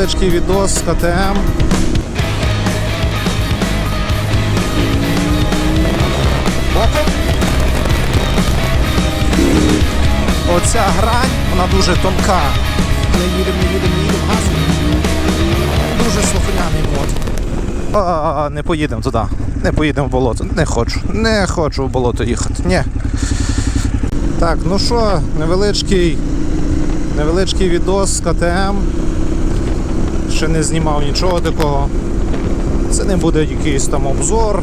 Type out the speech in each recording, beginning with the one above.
невеличкий відос з КТМ. Оця грань, вона дуже тонка. Не їдемо, не їдемо, не їдемо, газом. Дуже слухняний мод. А, не поїдемо туди. Не поїдемо в болото. Не хочу. Не хочу в болото їхати. Ні. Так, ну що, невеличкий, невеличкий відос з КТМ. Ще не знімав нічого такого. Це не буде якийсь там обзор.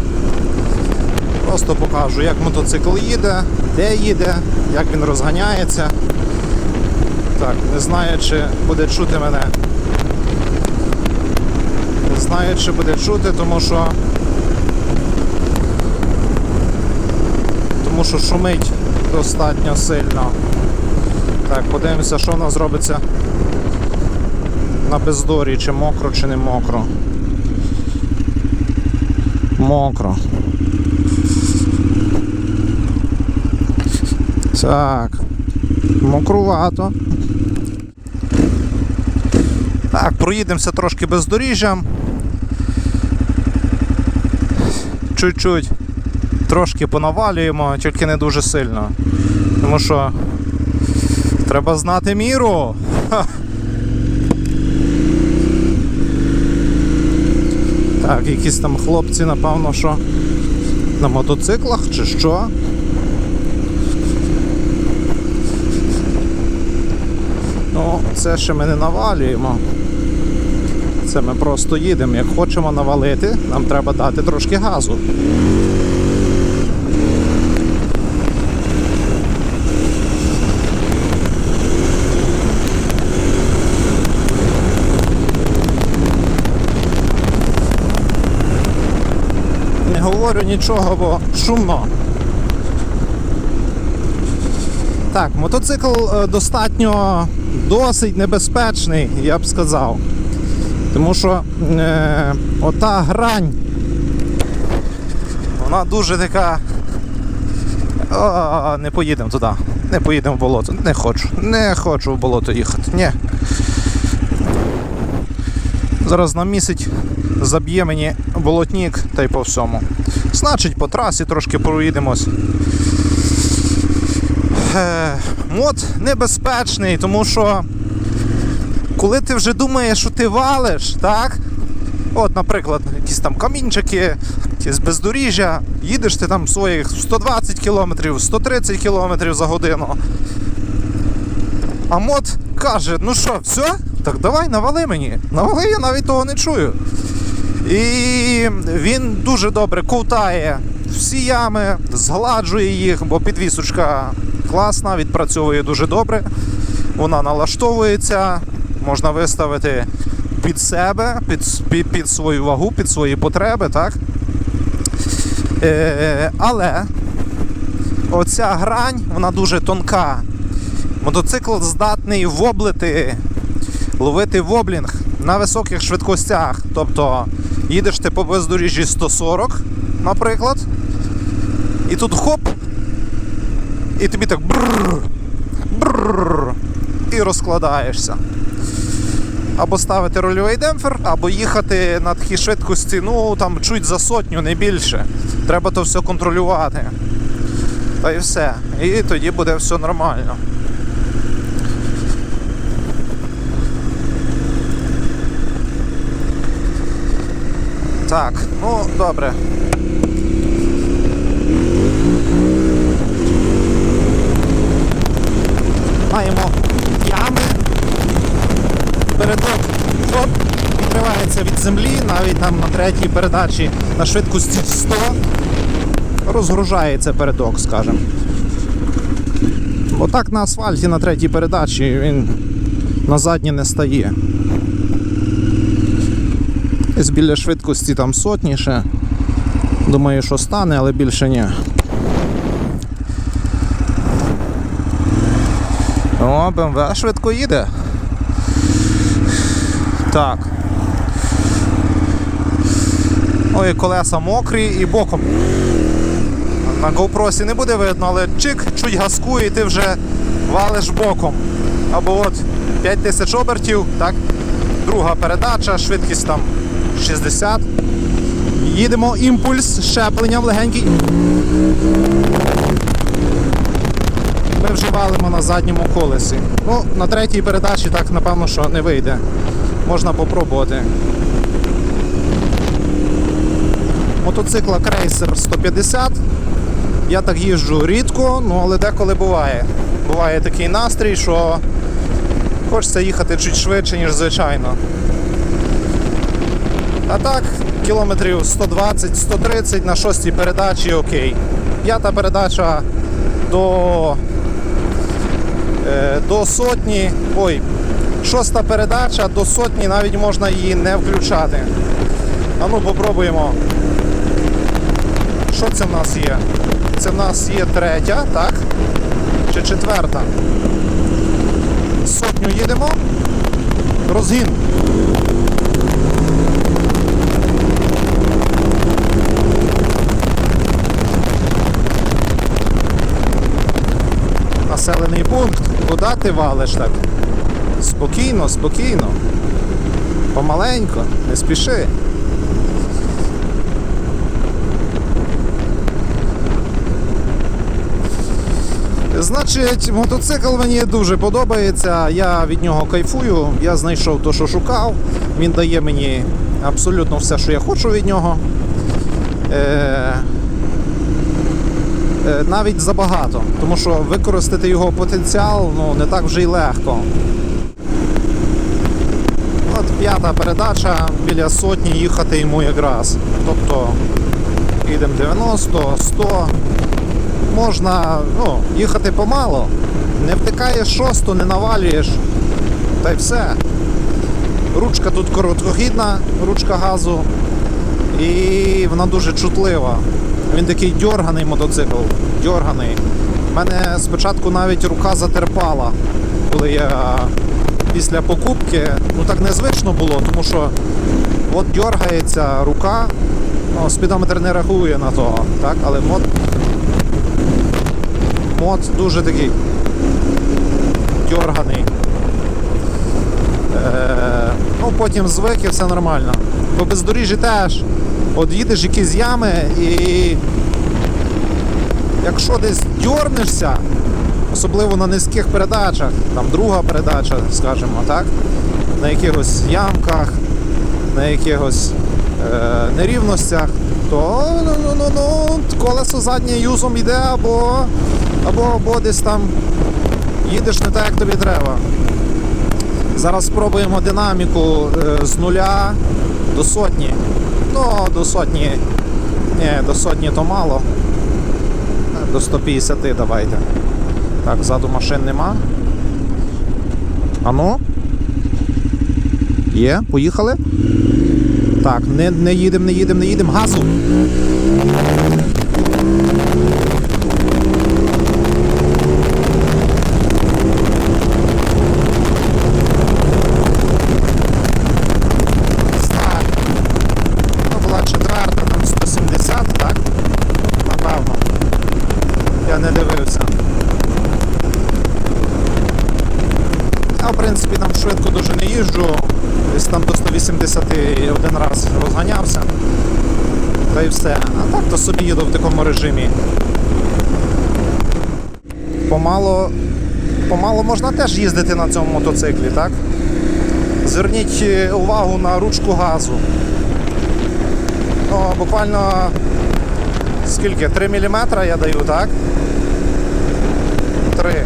Просто покажу, як мотоцикл їде, де їде, як він розганяється. Так, не знаю, чи буде чути мене. Не знаю, чи буде чути, тому що. Тому що шумить достатньо сильно. Так, подивимося, що в нас робиться на бездорі, чи мокро, чи не мокро. Мокро. Так. Мокрувато. Так, проїдемося трошки бездоріжжям. Чуть-чуть трошки понавалюємо, тільки не дуже сильно. Тому що треба знати міру. Так, якісь там хлопці, напевно, що на мотоциклах чи що. Ну, це ще ми не навалюємо. Це ми просто їдемо. Як хочемо навалити, нам треба дати трошки газу. Не говорю нічого, бо шумно. Так, мотоцикл е, достатньо досить небезпечний, я б сказав. Тому що е, ота грань, вона дуже така. О, не поїдемо туди. Не поїдемо в болото. Не хочу. Не хочу в болото їхати. Ні. Зараз намісить, заб'є мені болотник та й по всьому. Значить, по трасі трошки проїдемось. Е, мод небезпечний, тому що коли ти вже думаєш, що ти валиш, так? От, наприклад, якісь там камінчики, якісь бездоріжжя, їдеш ти там своїх 120 км, 130 км за годину. А мод каже, ну що, все? Так давай навали мені. Навали, я навіть того не чую. І він дуже добре ковтає всі ями, згладжує їх, бо підвісочка класна, відпрацьовує дуже добре. Вона налаштовується, можна виставити під себе, під, під, під свою вагу, під свої потреби, так? Е, але оця грань, вона дуже тонка. Мотоцикл здатний воблити, ловити воблінг на високих швидкостях. Тобто їдеш ти по бездоріжжі 140, наприклад, і тут хоп, і тобі так бррр, бррр, і розкладаєшся. Або ставити рольовий демпфер, або їхати на такій швидкості, ну там чуть за сотню, не більше. Треба то все контролювати. Та і все. І тоді буде все нормально. Так, ну добре. Маємо ями. Передок оп, відкривається від землі, навіть там на третій передачі на швидкості 100 розгружається передок, скажімо. Бо так на асфальті на третій передачі він на задні не стає. Десь біля швидкості там сотні ще. Думаю, що стане, але більше ні. О, БМВ швидко їде. Так. Ой, колеса мокрі і боком. На GoPro не буде видно, але чик, чуть гаскує і ти вже валиш боком. Або от 5000 обертів, так? друга передача, швидкість там 60. Їдемо імпульс, щеплення в легенький. Ми вживалимо на задньому колесі. Ну, на третій передачі так напевно, що не вийде. Можна попробувати. Мотоцикла Крейсер 150. Я так їжджу рідко, ну але деколи буває. Буває такий настрій, що хочеться їхати чуть швидше, ніж звичайно. А так, кілометрів 120-130 на шостій передачі окей. П'ята передача до, е, до сотні. Ой, шоста передача до сотні навіть можна її не включати. А ну попробуємо. Що це в нас є? Це в нас є третя, так? Чи четверта? Сотню їдемо. Розгін. Населений пункт. Куди ти валиш так? Спокійно, спокійно. Помаленько, не спіши. Значить, мотоцикл мені дуже подобається. Я від нього кайфую. Я знайшов те, що шукав. Він дає мені абсолютно все, що я хочу від нього. Е, навіть забагато, тому що використати його потенціал ну, не так вже й легко. От п'ята передача біля сотні їхати йому якраз. Тобто їдемо 90, 100. Можна ну, їхати помало. Не втикаєш шосту, не навалюєш. Та й все. Ручка тут короткохідна, ручка газу. І вона дуже чутлива. Він такий дьорганий мотоцикл. Дьорганий. У мене спочатку навіть рука затерпала, коли я після покупки, ну так незвично було, тому що от дьоргається рука, ну, спідометр не рахує на того, так? але мод, мод дуже такий дьорганий. Е, ну, потім звик і все нормально. По бездоріжжі теж. От їдеш якісь ями і якщо десь дьорнешся, особливо на низьких передачах, там друга передача, скажімо так, на якихось ямках, на якихось е, нерівностях, то ну, ну, ну, ну, колесо заднє юзом йде або, або, або десь там їдеш не так, як тобі треба. Зараз спробуємо динаміку е, з нуля до сотні. Ну, до сотні. Ні, до сотні то мало. До 150 давайте. Так, ззаду машин нема. Ану. Є, поїхали. Так, не, їдемо, не їдемо, не їдемо. Газу! Так. Ну, була четверта, там 170, так? Напевно. Я не дивився. Я, в принципі, там швидко дуже не їжджу. Десь там до 180 один раз розганявся. Та й все. А так то собі їду в такому режимі. Помало, помало можна теж їздити на цьому мотоциклі, так? Зверніть е, увагу на ручку газу. Ну, буквально скільки? 3 мм я даю, так? 3.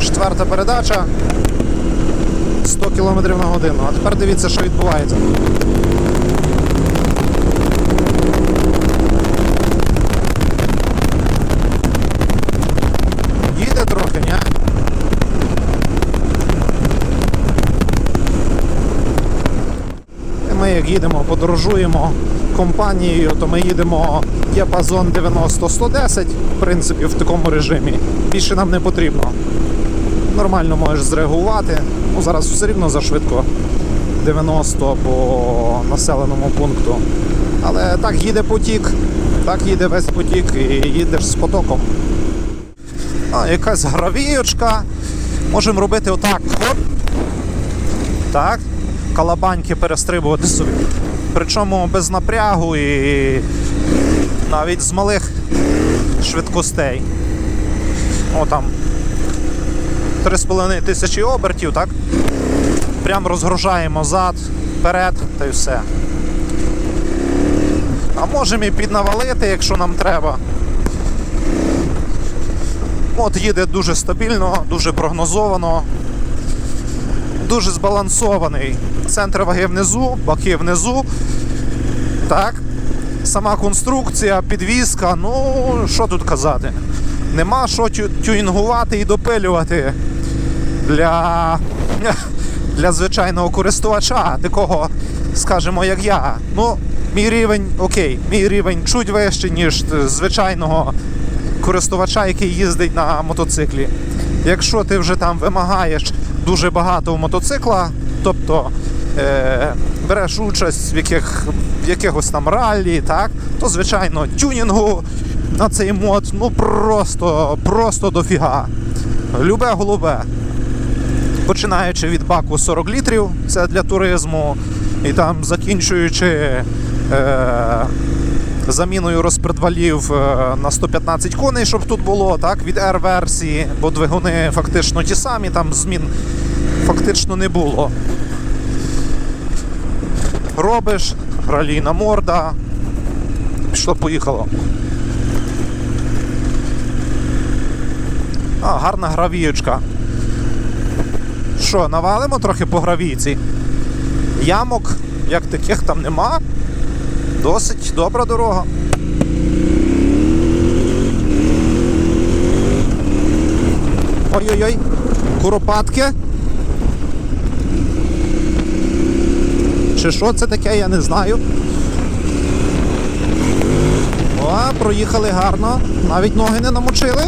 Четверта передача. 100 км на годину. А тепер дивіться, що відбувається. Їде трохи, ні? І Ми як їдемо, подорожуємо компанією, то ми їдемо діапазон 90-110, в принципі, в такому режимі. Більше нам не потрібно. Нормально можеш зреагувати. Ну, зараз все рівно зашвидко 90 по населеному пункту. Але так їде потік, так їде весь потік і їдеш з потоком. А, якась гравійочка. Можемо робити отак. Так? Калабаньки перестрибувати собі. Причому без напрягу і навіть з малих швидкостей. О, там 3,5 тисячі обертів, так? Прям розгружаємо зад, вперед та й все. А можемо і піднавалити, якщо нам треба. От їде дуже стабільно, дуже прогнозовано, дуже збалансований. Центр ваги внизу, баки внизу. Так. Сама конструкція, підвізка, ну що тут казати? Нема що тю- тюнінгувати і допилювати для, для звичайного користувача, такого, скажімо, як я. Ну, мій рівень, окей, мій рівень чуть вищий, ніж звичайного користувача, який їздить на мотоциклі. Якщо ти вже там вимагаєш дуже багато мотоцикла, тобто е, береш участь в, яких, в якихось там раллі, так, то звичайно тюнінгу на цей мод ну просто, просто дофіга. Любе голубе. Починаючи від баку 40 літрів, це для туризму, і там закінчуючи е, заміною розпредвалів е, на 115 коней, щоб тут було, так, від R-версії, бо двигуни фактично ті самі, там змін фактично не було. Робиш, ралійна морда. Пішло, поїхало. А, гарна гравіючка. Що, навалимо трохи по гравійці? Ямок, як таких там нема. Досить добра дорога. Ой-ой-ой, куропатки. Чи що це таке, я не знаю. О, проїхали гарно. Навіть ноги не намочили.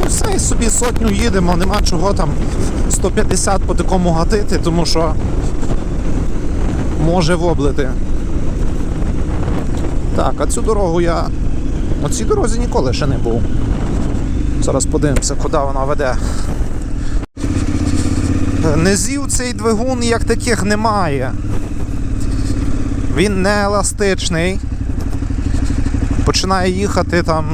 Ну, все, і собі сотню їдемо, нема чого там 150 по такому гатити, тому що може воблити. Так, а цю дорогу я на цій дорозі ніколи ще не був. Зараз подивимося, куди вона веде. Низів цей двигун як таких немає. Він не еластичний. Починає їхати там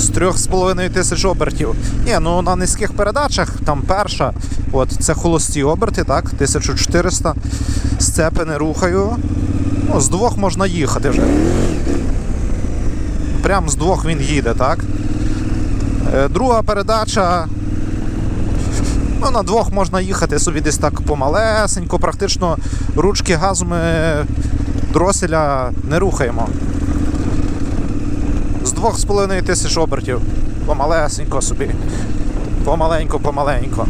з 3,5 тисяч обертів. Ні, ну на низьких передачах там перша, от це холості оберти, так, 1400. Сцепи не рухаю. Ну, з двох можна їхати вже. Прям з двох він їде, так? Е, Друга передача. Ну, на двох можна їхати собі десь так помалесенько, практично ручки газу ми дроселя не рухаємо. З двох з половиною тисяч обертів. Помалесенько собі. Помаленько, помаленько.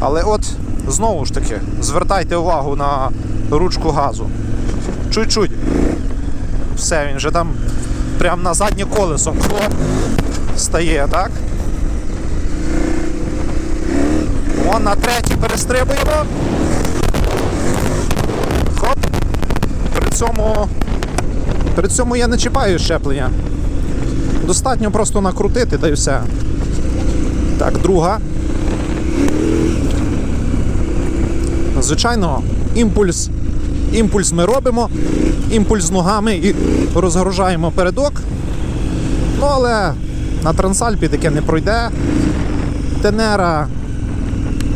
Але от знову ж таки, звертайте увагу на ручку газу. Чуть-чуть. Все, він вже там прям на заднє колесо стає, так? Вон на третій перестрибуємо. Хоп. При цьому, при цьому я не чіпаю щеплення. Достатньо просто накрутити та й все. Так, друга. Звичайно, імпульс. Імпульс ми робимо, імпульс ногами і розгружаємо передок. Ну, але на трансальпі таке не пройде. Тенера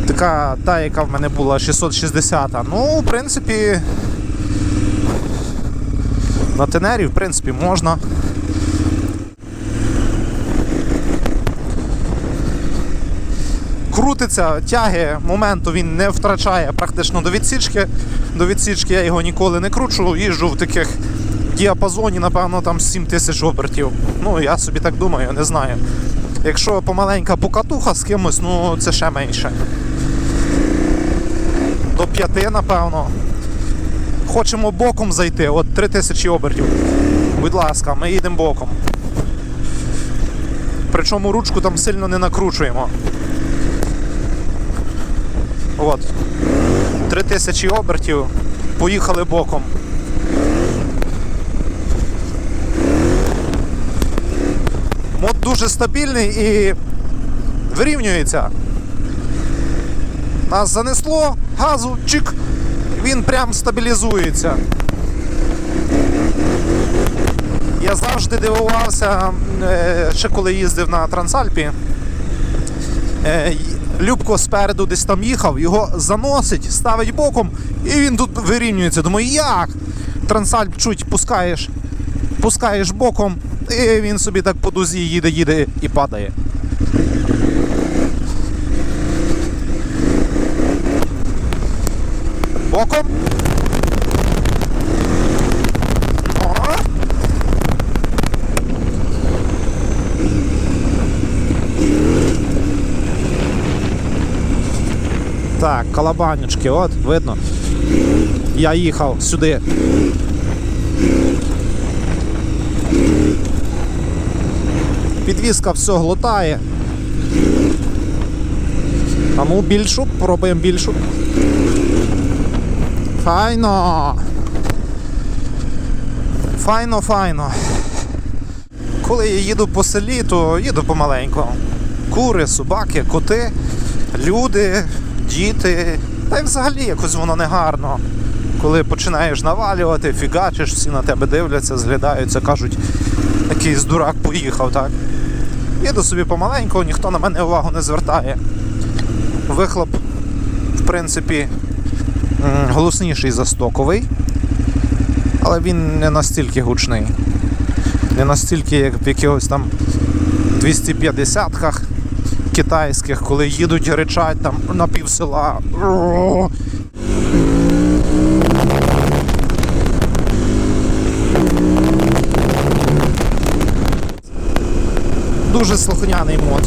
така та, яка в мене була 660. Ну, в принципі, на тенері, в принципі, можна. Крутиться, тяги моменту він не втрачає практично до відсічки. До відсічки я його ніколи не кручу, їжджу в таких діапазоні, напевно, там 7 тисяч обертів. Ну, я собі так думаю, не знаю. Якщо помаленька покатуха з кимось, ну це ще менше. До 5, напевно. Хочемо боком зайти, от 3 тисячі обертів. Будь ласка, ми їдемо боком. Причому ручку там сильно не накручуємо. От. 3000 обертів. Поїхали боком. Мод дуже стабільний і вирівнюється. Нас занесло, газу, чик. Він прям стабілізується. Я завжди дивувався, е, ще коли їздив на Трансальпі. Е, Любко спереду десь там їхав, його заносить, ставить боком, і він тут вирівнюється. Думаю, як? Трансальп чуть пускаєш, пускаєш боком, і він собі так по дузі їде, їде і падає. Боком. О. Так, калабанючки, от, видно. Я їхав сюди. Підвізка все глотає. А ну більшу, пробуємо більшу. Файно. Файно, файно. Коли я їду по селі, то їду помаленьку. Кури, собаки, коти, люди, діти. Та й взагалі якось воно не гарно. Коли починаєш навалювати, фігачиш, всі на тебе дивляться, зглядаються, кажуть, якийсь дурак поїхав, так? Їду собі помаленьку, ніхто на мене увагу не звертає. Вихлоп, в принципі, голосніший за стоковий, але він не настільки гучний. Не настільки, як в якихось там 250-ках китайських, коли їдуть речать там на пів села. Дуже слухняний мод.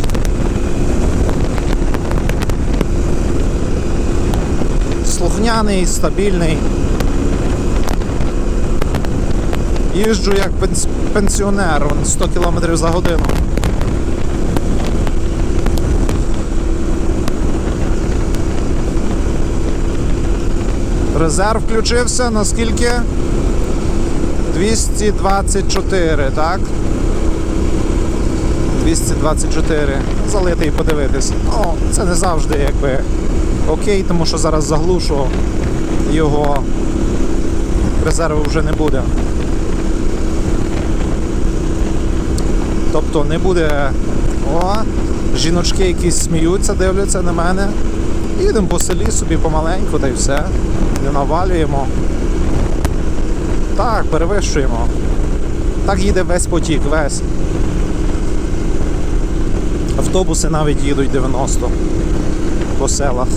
Слухняний, стабільний. Їжджу як пенсіонер, 100 км за годину. Резерв включився наскільки? 224, так? 224. Залитий подивитись. Ну, це не завжди якби окей, тому що зараз заглушу його резерву вже не буде. Тобто не буде. О, жіночки якісь сміються, дивляться на мене. Їдемо по селі собі помаленьку та й все. Не навалюємо. Так, перевищуємо. Так їде весь потік, весь. Автобуси навіть їдуть 90 по селах.